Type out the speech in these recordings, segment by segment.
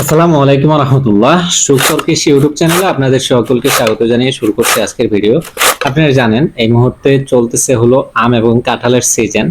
আসসালামু আলাইকুম রহমতুল্লাহ। সুখর কৃষি ইউটিউব চ্যানেলে আপনাদের সকলকে স্বাগত জানিয়ে শুরু করছি আজকের ভিডিও। আপনারা জানেন, এই মুহূর্তে চলতেছে হলো আম এবং কাঁঠালের সিজন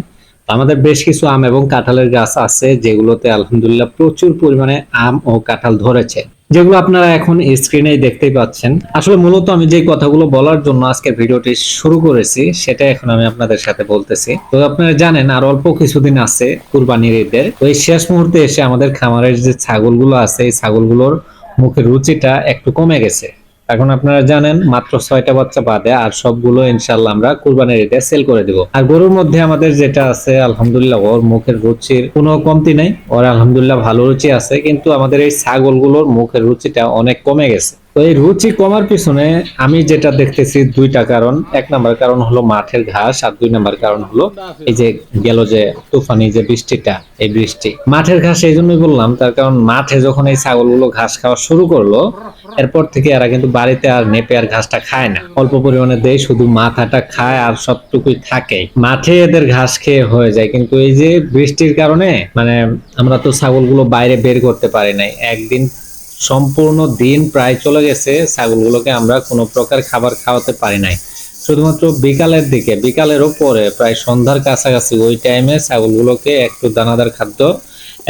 আমাদের বেশ কিছু আম এবং কাঁঠালের গাছ আছে, যেগুলোতে আলহামদুলিল্লাহ প্রচুর পরিমাণে আম ও কাঁঠাল ধরেছে। যেগুলো আপনারা এখন স্ক্রিনে দেখতে পাচ্ছেন। আসলে মূলত আমি যে কথাগুলো বলার জন্য আজকে ভিডিওটি শুরু করেছি, সেটা এখন আমি আপনাদের সাথে বলতেছি। তো আপনারা জানেন, আর অল্প কিছুদিন আছে কুরবানির ঈদের। তো এই শেষ মুহূর্তে এসে আমাদের খামারের যে ছাগলগুলো আছে, এই ছাগলগুলোর মুখের রুচিটা একটু কমে গেছে। এখন আপনারা জানেন, মাত্র ছয়টা বাচ্চা বাদে আর সবগুলো ইনশাল্লাহ আমরা কুরবানির ঈদে সেল করে দিব। আর গরুর মধ্যে আমাদের যেটা আছে, আলহামদুলিল্লাহ, ওর মুখের রুচির কোনো কমতি নাই। ওর আলহামদুলিল্লাহ ভালো রুচি আছে, কিন্তু আমাদের এই ছাগলগুলোর মুখের রুচিটা অনেক কমে গেছে। তো এই রুচি কমার পিছনে আমি যেটা দেখতেছি দুইটা কারণ। এক নাম্বার কারণ হলো মাঠের ঘাস আর দুই নাম্বার কারণ হলো এই যে গেল যে তুফানি, যে বৃষ্টিটা, এই বৃষ্টি। মাঠের ঘাস এই জন্যই বললাম, তার কারণ মাঠে যখন এই ছাগলগুলো ঘাস খাওয়া শুরু করল, এরপর থেকে এরা কিন্তু বাড়িতে আর নেপে আর ঘাসটা খায় না। অল্প পরিমাণে দেয়, শুধু মাথাটা খায় আর সবটুকুই থাকে। মাঠে এদের ঘাস খেয়ে হয়ে যায়, কিন্তু এই যে বৃষ্টির কারণে মানে আমরা তো ছাগলগুলো বাইরে বের করতে পারি নাই। একদিন সম্পূর্ণ দিন প্রায় চলে গেছে, ছাগলগুলোকে আমরা কোনো প্রকার খাবার খাওয়াতে পারি নাই। শুধুমাত্র বিকালের দিকে, বিকালের পরে প্রায় সন্ধ্যার কাছাকাছি ওই টাইমে ছাগলগুলোকে একটু দানাদার খাদ্য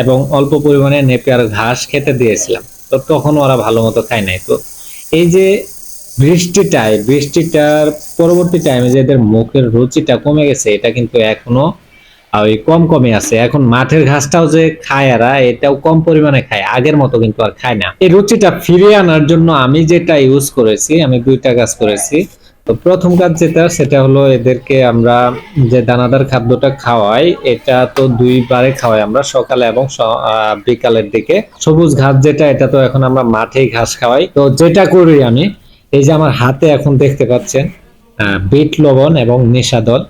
এবং অল্প পরিমাণে নেপিয়ার ঘাস খেতে দিয়েছিলাম। তো তখন ওরা ভালো মতো খায় নাই। তো এই যে বৃষ্টিটায়, বৃষ্টিটার পরবর্তী টাইমে যে এদের মুখের রুচিটা কমে গেছে, এটা কিন্তু এখনও আহ, ওই কম কমে আছে। এখন মাঠের ঘাসটাও যে খায় এরা এটাও কম পরিমাণে খায়। আগের মতো কিন্তু আর খায় না। এই রুচিটা ফিরিয়ে আনার জন্য আমি যেটা ইউজ করেছি আমি দুইটা কাজ করেছি। তো প্রথম কাজ যেটা সেটা হলো এদেরকে আমরা যে দানাদার খাদ্যটা খাওয়াই এটা তো দুইবারে খাওয়াই আমরা সকালে এবং বিকালের দিকে। সবুজ ঘাস যেটা এটা তো এখন আমরা মাঠেই ঘাস খাওয়াই। তো যেটা করি আমি এই যে আমার হাতে এখন দেখতে পাচ্ছেন বিট লবণ এবং নিশাদল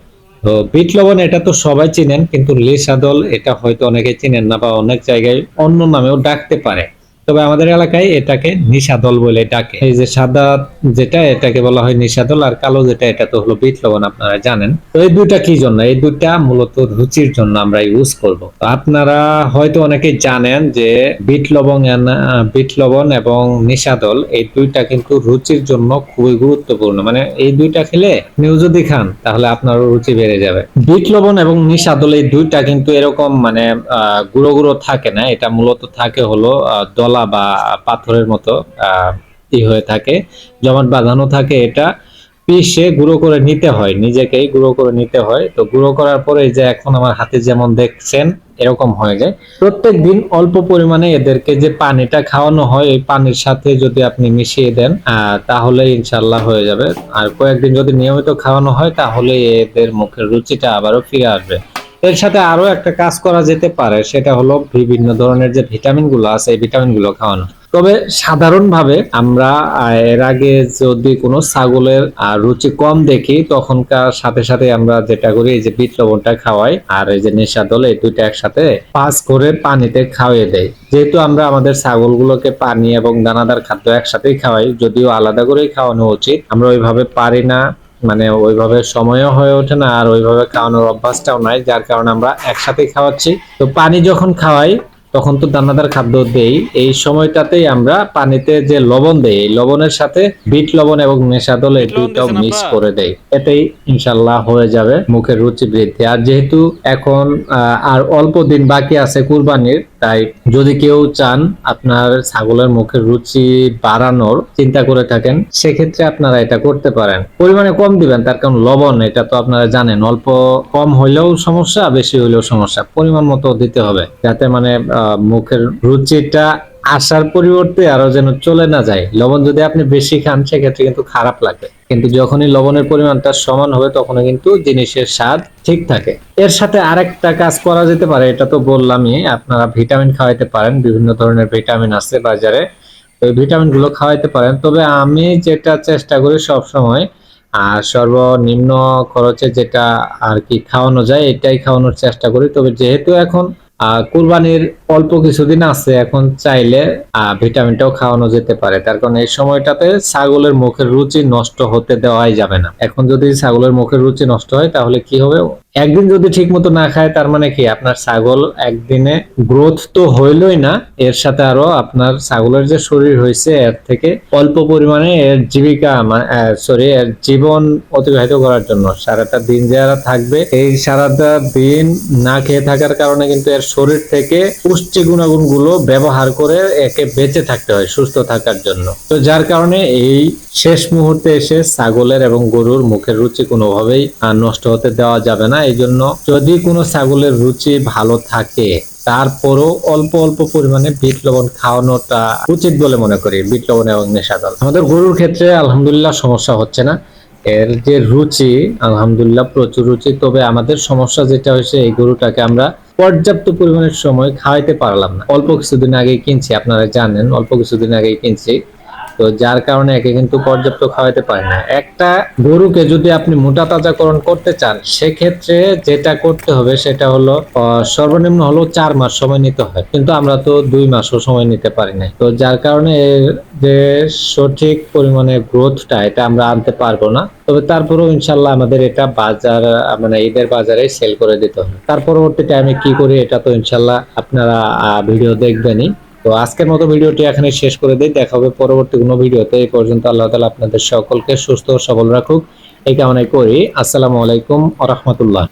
তো বিট লবণ এটা তো সবাই চিনেন, কিন্তু লিসাদল এটা হয়তো অনেকে চিনেন না বা অনেক জায়গায় অন্য নামেও ডাকতে পারে। তবে আমাদের এলাকায় এটাকে নিশাদল বলে ডাকে। এই যে সাদা যেটা এটাকে বলা হয় নিশাদল আর কালো যেটা এটা তো হলো বিট লবণ আপনারা জানেন। তো এই দুইটা কি জন্য? এই দুইটা মূলত রুচির জন্য আমরা ইউজ করব। আপনারা হয়তো অনেকেই জানেন যে বিট লবণ বিট লবণ এবং নিশাদল এই দুইটা কিন্তু রুচির জন্য খুবই গুরুত্বপূর্ণ। মানে এই দুইটা খেলে নিউ যদি খান তাহলে আপনার রুচি বেড়ে যাবে। বিট লবণ এবং নিশাদল এই দুইটা কিন্তু এরকম মানে গুঁড়ো গুঁড়ো থাকে না। এটা মূলত থাকে হলো আহ, দলা বা পাথরের মতো ই হয়ে থাকে। জমাট বাঁধানো থাকে এটা। পিষে গুঁড়ো করে নিতে হয়, নিজেকেই গুঁড়ো করে নিতে হয়। তো গুঁড়ো করার পরে যে এখন আমার হাতে যেমন দেখছেন, এরকম হয়ে যায়। প্রত্যেক দিন অল্প পরিমাণে এদেরকে যে পানিটা খাওয়ানো হয়, এই পানির সাথে যদি আপনি মিশিয়ে দেন তাহলে ইনশাল্লাহ হয়ে যাবে। আর কয়েকদিন যদি নিয়মিত খাওয়ানো হয়, তাহলে এদের মুখের রুচিটা আবারও ফিরে আসবে। এর সাথে আরও একটা কাজ করা যেতে পারে, সেটা হলো বিভিন্ন ধরনের যে ভিটামিনগুলো আছে, এই ভিটামিনগুলো খাওয়ানো। তবে সাধারণভাবে আমরা এর আগে যদি কোনো ছাগলের রুচি কম দেখি, তখনকার সাথে সাথে আমরা যেটা করি, এই যে বিট লবণটা খাওয়াই, আর এই যে নেশা দল এই দুইটা একসাথে পাস করে পানিতে খাওয়িয়ে দেয় যেহেতু আমরা আমাদের ছাগলগুলোকে পানি এবং দানাদার খাদ্য একসাথেই খাওয়াই, যদিও আলাদা করেই খাওয়ানো উচিত, আমরা ওইভাবে পারি না। মানে ওইভাবে সময়ও হয়ে ওঠে না আর ওইভাবে খাওয়ানোর অভ্যাসটাও নাই যার কারণে আমরা একসাথেই খাওয়াচ্ছি। তো পানি যখন খাওয়াই তখন তো দানাদার খাদ্য দেই। এই সময়টাতেই আমরা পানিতে যে লবণ দেই এই লবণের সাথে বিট লবণ এবং নেশাদল এই দুইটাও মিক্স করে দেই। এতেই ইনশাল্লাহ হয়ে যাবে মুখের রুচি বৃদ্ধি। আর যেহেতু এখন আহ, আর অল্প দিন বাকি আছে কুরবানির তাই যদি কেউ চান আপনার ছাগলের মুখের রুচি বাড়ানোর চিন্তা করে থাকেন, সেক্ষেত্রে আপনারা এটা করতে পারেন। পরিমাণে কম দিবেন, তার কারণ লবণ, এটা তো আপনারা জানেন, অল্প কম হইলেও সমস্যা, বেশি হইলেও সমস্যা। পরিমাণ মতো দিতে হবে, যাতে মানে মুখের রুচিটা আসার পরিবর্তে আরও যেন চলে না যায়। লবণ যদি আপনি বেশি খান, সেক্ষেত্রে কিন্তু খারাপ লাগবে। কিন্তু যখনই লবণের পরিমাণটা সমান হবে তখন কিন্তু জিনিসের স্বাদ ঠিক থাকে। এর সাথে আরেকটা কাজ করা যেতে পারে, এটা তো বললামই, আপনারা ভিটামিন খাওয়াইতে পারেন, বিভিন্ন ধরনের ভিটামিন আছে বাজারে ওই ভিটামিনগুলো খাওয়াইতে পারেন। তবে আমি যেটা চেষ্টা করি সব সময় আর সর্বনিম্ন খরচে যেটা আর কি খাওয়ানো যায়, এটাই খাওয়ানোর চেষ্টা করি। তবে যেহেতু এখন কুরবানির অল্প কিছুদিন আছে, এখন চাইলে ভিটামিনটাও খাওয়ানো যেতে পারে। তার কারণ এই সময়টাতে ছাগলের মুখের রুচি নষ্ট হতে দেওয়াই যাবে না। এখন যদি ছাগলের মুখের রুচি নষ্ট হয়, তাহলে কি হবে? একদিন যদি ঠিক মতো না খায়, তার মানে কি? আপনার ছাগল একদিনে গ্রোথ তো হইলই না, এর সাথে আরও আপনার ছাগলের যে শরীর হয়েছে এর থেকে অল্প পরিমাণে এর জীবিকা সরি এর জীবন অতিবাহিত করার জন্য। সারাটা দিন যারা থাকবে, এই সারাটা দিন না খেয়ে থাকার কারণে কিন্তু এর শরীর থেকে পুষ্টি গুণাগুণগুলো ব্যবহার করে একে বেঁচে থাকতে হয়, সুস্থ থাকার জন্য। তো যার কারণে এই শেষ মুহূর্তে এসে ছাগলের এবং গরুর মুখের রুচি কোনোভাবেই নষ্ট হতে দেওয়া যাবে না। এই জন্য যদি কোনো ছাগলের রুচি ভালো থাকে, তারপরও অল্প অল্প পরিমাণে বিট লবণ খাওয়ানোটা উচিত বলে মনে করি, বিট লবণ এবং নেশাদল আমাদের গরুর ক্ষেত্রে আলহামদুলিল্লাহ সমস্যা হচ্ছে না। এর যে রুচি, আলহামদুলিল্লাহ প্রচুর রুচি, তবে আমাদের সমস্যা যেটা হয়েছে, এই গরুটাকে আমরা পর্যাপ্ত পরিমাণের সময় খাওয়াইতে পারলাম না। অল্প কিছুদিন আগেই কিনছি, আপনারা জানেন, অল্প কিছুদিন আগেই কিনছি। তো যার কারণে একে কিন্তু পর্যাপ্ত খাওয়াইতে পারে না। একটা গরুকে যদি আপনি মোটা তাজাকরণ করতে চান, সেক্ষেত্রে যেটা করতে হবে সেটা হলো সর্বনিম্ন হলো চার মাস সময় নিতে হয়। কিন্তু আমরা তো দুই মাসও সময় নিতে পারি না তো যার কারণে এর যে সঠিক পরিমাণে গ্রোথটা, এটা আমরা আনতে পারব না। তবে তারপরেও ইনশাল্লাহ আমাদের এটা বাজার মানে ঈদের বাজারে সেল করে দিতে হবে। তার পরবর্তী টাইমে কি করি, এটা তো ইনশাল্লাহ আপনারা ভিডিও দেখবেনই। তো আজকের মতো ভিডিওটি এখানে শেষ করে দিই। দেখা হবে পরবর্তী কোনো ভিডিওতে। এই পর্যন্ত আল্লাহ তালা আপনাদের সকলকে সুস্থ সবল রাখুক। এই কামনাই করি। আসসালামু আলাইকুম আ রহমতুল্লাহ।